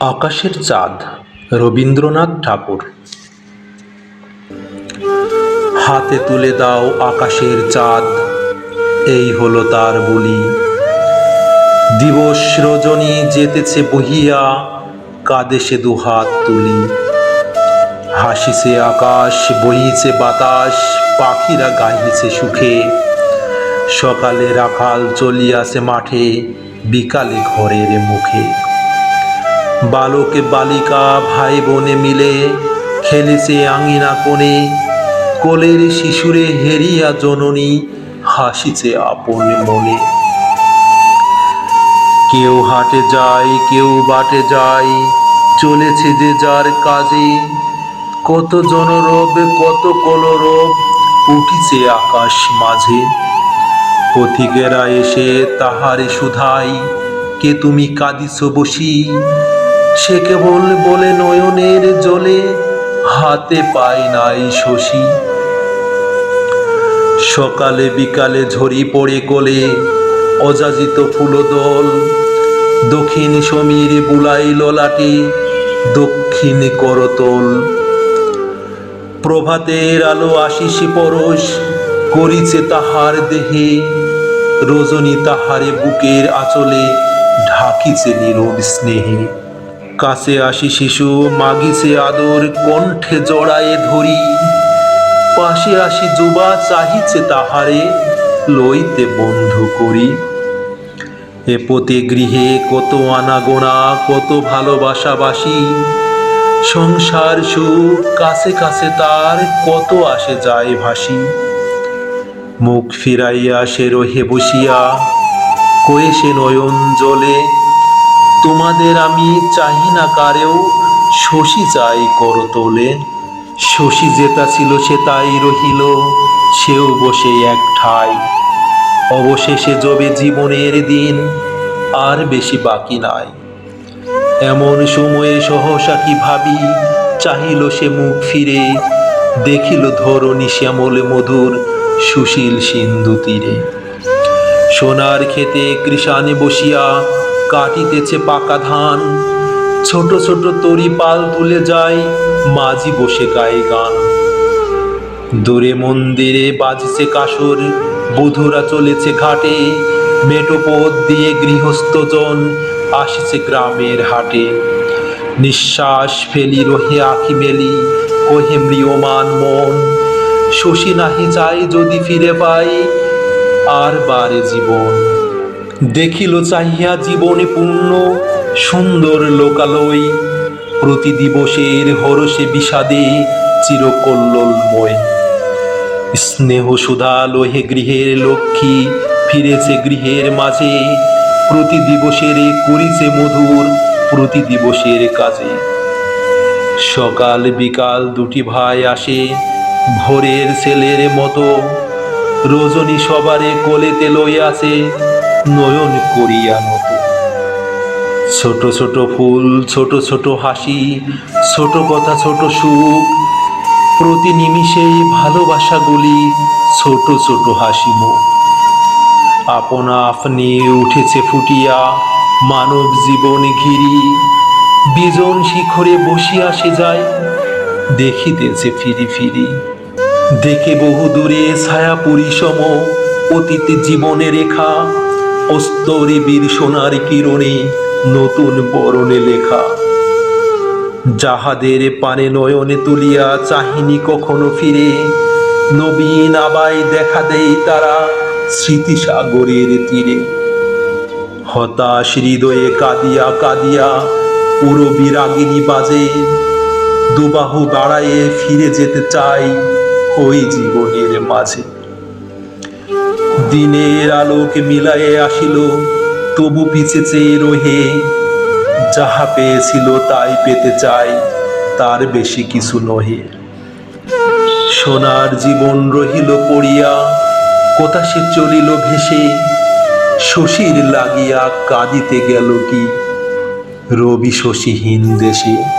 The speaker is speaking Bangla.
আকাশের চাঁদ, রবীন্দ্রনাথ ঠাকুর। হাতে তুলে দাও আকাশের চাঁদ, এই হলো তার বলি। দিবস রজনী যেতেছে বহিয়া, কাঁদে সে দুহাত তুলি। হাসিছে আকাশ, বহিছে বাতাস, পাখিরা গাহিছে সুখে। সকালে রাখাল চলিয়াছে মাঠে, বিকালে ঘরের মুখে। বালকে বালিকা ভাই বোনে মিলে খেলেছে আঙিনা কোণে। কোলের শিশুরে হেরিয়া জননী হাসিছে আপন মনে। কেউ হাটে যায়, কেউ বাটে যায়, চলেছে যে যার কাজে। কত জনরব, কত কলরব উঠিছে আকাশ মাঝে। পথিকেরা এসে তাহারে সুধাই কে তুমি কাঁদিছ বসি? সে কেবল বলে নয়নের জলে, হাতে পায় নাই শশী। সকালে বিকালে ঝরি পড়ে কোলে অযাচিত ফুলদল। দক্ষিণ সমীর বুলাই ললাটে দক্ষিণ করতল। প্রভাতের আলো আশিস পরশ, করিছে তাহার দেহে। রজনী তাহারে বুকের আঁচলে ঢাকিছে নীরব স্নেহে। কাছে আসি শিশু, মাগিছে আদর, কণ্ঠে জড়ায়ে ধরি। পাশে আসি যুবা, চাহিছে তাহারে, লইতে বন্ধু করি। এ পতে গৃহে কত আনাগোনা, কত ভালোবাসাবাসি। সংসার সুখ, কাছে কাছে তার, কত আসে যায় ভাসি। মুখ ফিরাইয়া সে রহে বসিয়া, কয়ে সে নয়ন জলে তোমাদের আমি চাহি না কারেও, শশী চাই কর তোলে। শশী যেতা ছিল সে তাই রহিল, সেও বসে এক ঠাই। অবশেষে যবে জীবনের দিন, আর বেশি বাকি নাই। এমন সময়ে সহসা কি ভাবি, চাহিল সে মুখ ফিরে, দেখিল ধরণী শ্যামলে মধুর সুশীল সিন্ধু তীরে। সোনার খেতে কৃষানে বসিয়া কাটিতেছে পাকা ধান। ছোট ছোট তরি পাল তুলে যায়, মাঝি বসে গায়ে গান। দূরে মন্দিরে বাজছে কাসর বধুরা চলেছে ঘাটে। মেটো পথ দিয়ে গৃহস্থজন আসছে গ্রামের হাটে। নিঃশ্বাস ফেলি, রহে আখি মেলি, কহে ম্রিয়মান মন, শশী নাহি চাই যদি ফিরে পাই, আর বারে জীবন। দেখিল চাহিয়া জীবনে পূর্ণ, সুন্দর লোকালয়। প্রতি দিবসের হরসে বিষাদে চিরকল্লোলময়। স্নেহ সুধা লোহে গৃহের লক্ষ্মী ফিরেছে গৃহের মাঝে, প্রতি দিবসের করিছে মধুর, প্রতি দিবসের কাজে। সকাল বিকাল দুটি ভাই আসে ভোরের ছেলের মতো। রজনী সবারে কোলেতে লইয়াছে নয়ন করিয়া মতো ছোট ছোট ফুল, ছোট ছোট হাসি, ছোট কথা, ছোট সুখ, প্রতি নিমিষেই ভালোবাসাগুলি ছোট ছোট হাসি মুখ। আপনা আপনি উঠেছে ফুটিয়া মানব জীবন ঘিরি, বিজন শিখরে বসিয়া সে যায়, দেখিতেছে ফিরি ফিরি। দেখে বহু দূরে ছায়া পরিসম অতীত জীবনে রেখা অস্তরে বীর সোনার কিরণে নতুন বরণে লেখা। যাহাদের পানে নয়নে তুলিয়া চাহিনি কখনো ফিরে, নবীন আবাই দেখা দেই তারা স্মৃতিসাগরের তীরে। হতাশ হৃদয়ে কাঁদিয়া কাঁদিয়া পুরো বিরাগিনী বাজে, দুবাহু বাড়ায়ে ফিরে যেতে চাই ওই জীবনের মাঝে। দিনের আলোক মিলায়ে আসিল, তবু পিছে চেয়ে রহে। যাহা পেয়েছিল তাই পেতে চাই, তার বেশি কিছু নহে। সোনার জীবন রহিল পড়িয়া, কোথা সে চলিল ভেসে? শশীর লাগিয়া কাঁদিতে গেল কি? রবি শশীহীন দেশে।